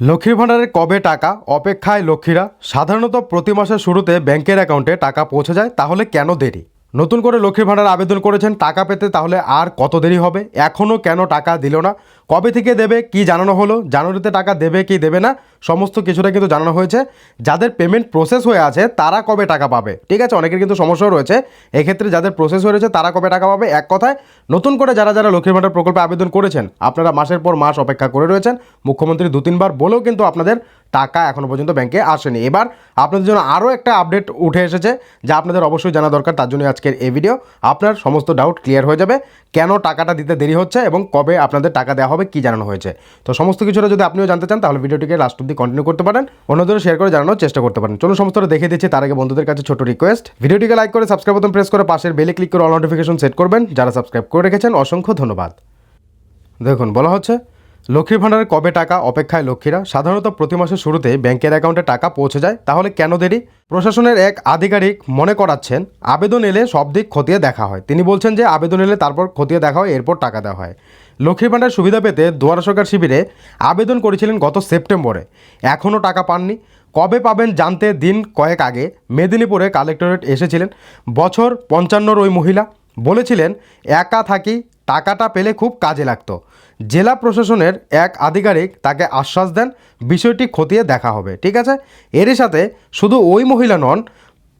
লক্ষ্মীর ভাণ্ডারের কবে টাকা, অপেক্ষায় লক্ষ্মীরা? সাধারণত প্রতি মাসের শুরুতে ব্যাংকের অ্যাকাউন্টে টাকা পৌঁছে যায়, তাহলে কেন দেরি? নতুন করে লক্ষ্মীর ভাণ্ডার আবেদন করেছেন, টাকা পেতে তাহলে আর কত দেরি হবে? এখনও কেন টাকা দিল না? কবে থেকে দেবে, কি জানানো হলো? জানুয়ারিতে টাকা দেবে কি দেবে না? সমস্ত কিছুটা কিন্তু জানানো হয়েছে। যাদের পেমেন্ট প্রসেস হয়ে আছে, তারা কবে টাকা পাবে? ঠিক আছে, অনেকের কিন্তু সমস্যাও রয়েছে। এক্ষেত্রে যাদের প্রসেস হয়ে রয়েছে, তারা কবে টাকা পাবে? এক কথায়, নতুন করে যারা যারা লক্ষ্মীর ভাণ্ডার প্রকল্পে আবেদন করেছেন, আপনারা মাসের পর মাস অপেক্ষা করে রয়েছেন। মুখ্যমন্ত্রী দু তিনবার বলেও কিন্তু আপনাদের টাকা এখনও পর্যন্ত ব্যাংকে আসেনি। এবার আপনাদের জন্য আরও একটা আপডেট উঠে এসেছে, যা আপনাদের অবশ্যই জানা দরকার। তার জন্য আজকের এই ভিডিও। আপনার সমস্ত ডাউট ক্লিয়ার হয়ে যাবে, কেন টাকাটা দিতে দেরি হচ্ছে এবং কবে আপনাদের টাকা দেওয়া হবে, কি জানানো হয়েছে। তো সমস্ত কিছুটা যদি আপনিও জানতে চান, তাহলে ভিডিওটিকে লাস্ট অব্দি কন্টিনিউ করতে পারেন, অন্যদেরও শেয়ার করে জানানোর চেষ্টা করতে পারেন। চলুন সমস্তটা দেখে দিচ্ছি, তার আগে বন্ধুদের কাছে ছোট রিকোয়েস্ট ভিডিওটিকে লাইক করে সাবস্ক্রাইব বাটন প্রেস করে পাশের বেলে ক্লিক করে অল নোটিফিকেশন সেট করবেন। যারা সাবস্ক্রাইব করে রেখেছেন, অসংখ্য ধন্যবাদ। দেখুন, বলা হচ্ছে লক্ষ্মীর ভাণ্ডারের কবে টাকা অপেক্ষায় লক্ষ্মীরা? সাধারণত প্রতি মাসের শুরুতে ব্যাংকের অ্যাকাউন্টে টাকা পৌঁছে যায়। তাহলে কেন দেরি? প্রশাসনের এক আধিকারিক মনে করাচ্ছেন, আবেদন এলে সব দিক খতিয়ে দেখা হয়। তিনি বলছেন যে, আবেদন এলে তারপর খতিয়ে দেখা হয়, এরপর টাকা দেওয়া হয়। লক্ষ্মীর ভাণ্ডার সুবিধা পেতে দুয়ারা সরকার শিবিরে আবেদন করেছিলেন গত সেপ্টেম্বরে। এখনও টাকা পাননি। কবে পাবেন জানতে দিন কয়েক আগে মেদিনীপুরে কালেক্টরেট এসেছিলেন। বছর পঞ্চান্নর ওই মহিলা। বলেছিলেন, একা থাকি টাকাটা পেলে খুব কাজে লাগতো। জেলা প্রশাসনের এক আধিকারিক তাকে আশ্বাস দেন, বিষয়টি খতিয়ে দেখা হবে, ঠিক আছে? এরই সাথে শুধু ওই মহিলা নন,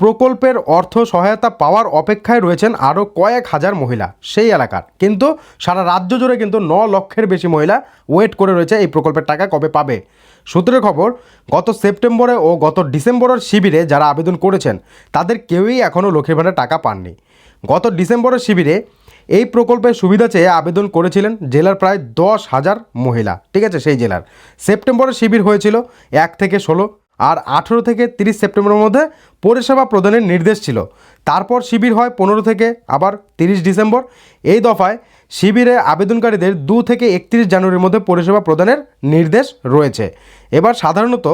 প্রকল্পের অর্থ সহায়তা পাওয়ার অপেক্ষায় রয়েছেন আরও কয়েক হাজার মহিলা সেই এলাকার। কিন্তু সারা রাজ্য জুড়ে কিন্তু ন লক্ষের বেশি মহিলা ওয়েট করে রয়েছে এই প্রকল্পের টাকা কবে পাবে। সূত্রের খবর, গত সেপ্টেম্বরে ও গত ডিসেম্বরের শিবিরে যারা আবেদন করেছেন, তাদের কেউই এখনও লক্ষ্মীর ভাণ্ডার টাকা পাননি। গত ডিসেম্বরের শিবিরে এই প্রকল্পের সুবিধা চেয়ে আবেদন করেছিলেন জেলার প্রায় দশ হাজার মহিলা। ঠিক আছে, সেই জেলার। সেপ্টেম্বরের শিবির হয়েছিল এক থেকে ষোলো, আর আঠেরো থেকে তিরিশ সেপ্টেম্বরের মধ্যে পরিষেবা প্রদানের নির্দেশ ছিল। তারপর শিবির হয় পনেরো থেকে আবার তিরিশ ডিসেম্বর। এই দফায় শিবিরে আবেদনকারীদের দু থেকে একত্রিশ জানুয়ারির মধ্যে পরিষেবা প্রদানের নির্দেশ রয়েছে। এবার সাধারণত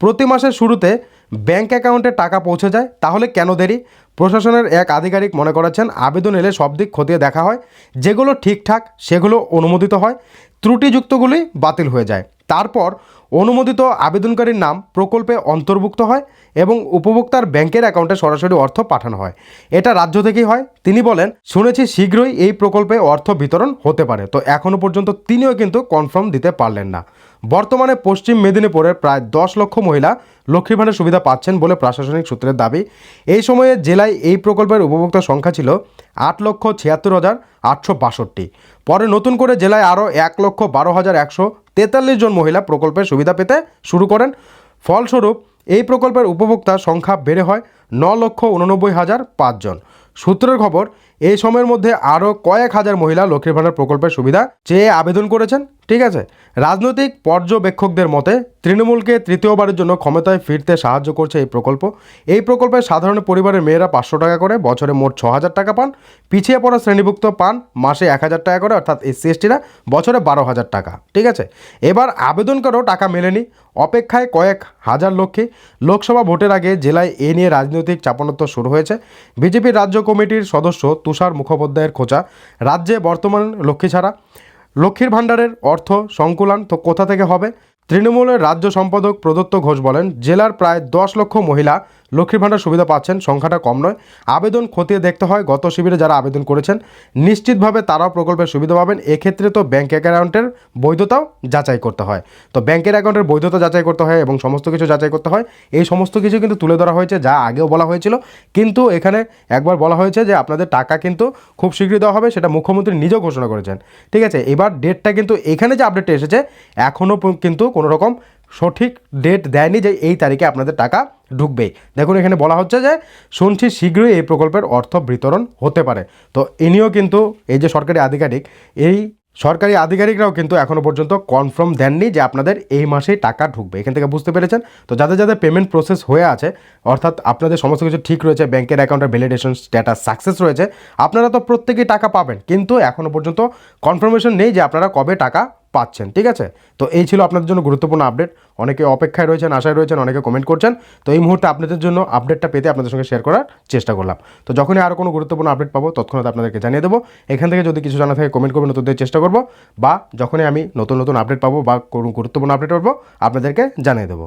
প্রতি মাসের শুরুতে ব্যাংক অ্যাকাউন্টে টাকা পৌঁছে যায়, তাহলে কেন দেরি? প্রশাসনের এক আধিকারিক মনে করেছেন, আবেদন এলে সব দিক খতিয়ে দেখা হয়। যেগুলো ঠিকঠাক, সেগুলো অনুমোদিত হয়। ত্রুটিযুক্তগুলি বাতিল হয়ে যায়। তারপর অনুমোদিত আবেদনকারীর নাম প্রকল্পে অন্তর্ভুক্ত হয় এবং উপভোক্তার ব্যাংকের অ্যাকাউন্টে সরাসরি অর্থ পাঠানো হয়। এটা রাজ্য থেকেই হয়। তিনি বলেন, শুনেছি শীঘ্রই এই প্রকল্পে অর্থ বিতরণ হতে পারে। তো এখনও পর্যন্ত তিনিও কিন্তু কনফার্ম দিতে পারলেন না। বর্তমানে পশ্চিম মেদিনীপুরের প্রায় দশ লক্ষ মহিলা লক্ষ্মী ভাণ্ডার সুবিধা পাচ্ছেন বলে প্রশাসনিক সূত্রের দাবি। এই সময়ে জেলায় এই প্রকল্পের উপভোক্তার সংখ্যা ছিল আট লক্ষ ছিয়াত্তর হাজার আটশো বাষট্টি। পরে নতুন করে জেলায় আরও এক লক্ষ বারো হাজার একশো তেতাল্লিশ জন মহিলা প্রকল্পের সুবিধা পেতে শুরু করেন। ফলস্বরূপ, এই প্রকল্পের উপভোক্তার সংখ্যা বেড়ে হয় ন লক্ষ উননব্বই হাজার পাঁচজন সূত্রের খবর, এই সময়ের মধ্যে আরও কয়েক হাজার মহিলা লক্ষ্মীর ভাণ্ডার প্রকল্পের সুবিধা চেয়ে আবেদন করেছেন। ঠিক আছে? রাজনৈতিক পর্যবেক্ষকদের মতে, তৃণমূলকে তৃতীয়বারের জন্য ক্ষমতায় ফিরতে সাহায্য করছে এই প্রকল্প। এই প্রকল্পে সাধারণ পরিবারের মেয়েরা পাঁচশো টাকা করে, বছরে মোট ছ হাজার টাকা পান। পিছিয়ে পড়া শ্রেণীভুক্ত পান, মাসে এক হাজার টাকা করে, অর্থাৎ এসসি এসটিরা বছরে বারো হাজার টাকা। ঠিক আছে? এবার আবেদনকারও টাকা মেলেনি। অপেক্ষায় কয়েক হাজার লক্ষ্মী লোকসভা ভোটের আগে জেলায় এ নিয়ে রাজনৈতিক চাপানোত্ব শুরু হয়েছে। বিজেপির রাজ্য কমিটির সদস্য তুষার মুখোপাধ্যায়ের খোঁচা। রাজ্যে বর্তমান লক্ষ্মী ছাড়া। লক্ষ্মীর ভাণ্ডারের অর্থ সংকুলান তো কোথা থেকে হবে? তৃণমূলের রাজ্য সম্পাদক প্রদত্ত ঘোষ বলেন, জেলার প্রায় দশ লক্ষ মহিলা লক্ষ্মীর ভাণ্ডার সুবিধা পাচ্ছেন, সংখ্যাটা কম নয়। আবেদন খতিয়ে দেখতে হয়, গত শিবিরে যারা আবেদন করেছেন, নিশ্চিতভাবে তারাও প্রকল্পের সুবিধা পাবেন। এক্ষেত্রে তো ব্যাঙ্ক অ্যাকাউন্টের বৈধতাও যাচাই করতে হয়। তো ব্যাংকের অ্যাকাউন্টের বৈধতা যাচাই করতে হয় এবং সমস্ত কিছু যাচাই করতে হয়। এই সমস্ত কিছু কিন্তু তুলে ধরা হয়েছে, যা আগেও বলা হয়েছিল। কিন্তু এখানে একবার বলা হয়েছে যে আপনাদের টাকা কিন্তু খুব শীঘ্রই দেওয়া হবে, সেটা মুখ্যমন্ত্রী নিজেও ঘোষণা করেছেন। ঠিক আছে, এবার ডেটটা কিন্তু এখানে যে আপডেটটা এসেছে, এখনও কিন্তু কোনো রকম সঠিক ডেট দেয়নি যে এই তারিখে আপনাদের টাকা ঢুকবেই দেখুন, এখানে বলা হচ্ছে যে শুনছি শীঘ্রই এই প্রকল্পের অর্থ বিতরণ হতে পারে। তো ইনিও কিন্তু এই যে সরকারি আধিকারিক, এই সরকারি আধিকারিকরাও কিন্তু এখনও পর্যন্ত কনফার্ম দেননি যে আপনাদের এই মাসেই টাকা ঢুকবে। এখান থেকে বুঝতে পেরেছেন? তো যাদের যাদের পেমেন্ট প্রসেস হয়ে আছে, অর্থাৎ আপনাদের সমস্ত কিছু ঠিক রয়েছে, ব্যাংকের অ্যাকাউন্টের ভ্যালিডেশন স্ট্যাটাস সাকসেস রয়েছে, আপনারা তো প্রত্যেকেই টাকা পাবেন। কিন্তু এখনও পর্যন্ত কনফার্মেশন নেই যে আপনারা কবে টাকা পাচ্ছেন, ঠিক আছে? তো এই ছিল আপনাদের জন্য গুরুত্বপূর্ণ আপডেট অনেকে অপেক্ষায় রয়েছেন, আশায় রয়েছেন, অনেকে কমেন্ট করছেন। তো এই মুহূর্তে আপনাদের জন্য আপডেটটা পেতে আপনাদের সঙ্গে শেয়ার করার চেষ্টা করলাম। তো যখনই আরও কোনো গুরুত্বপূর্ণ আপডেট পাবো, তৎক্ষণাৎ আপনাদেরকে জানিয়ে দেবো। এখান থেকে যদি কিছু জানা থাকে কমেন্ট করবেন নতুনদের চেষ্টা করব। বা যখনই আমি নতুন নতুন আপডেট পাবো বা কোনো গুরুত্বপূর্ণ আপডেট পাবো, আপনাদেরকে জানিয়ে দেবো।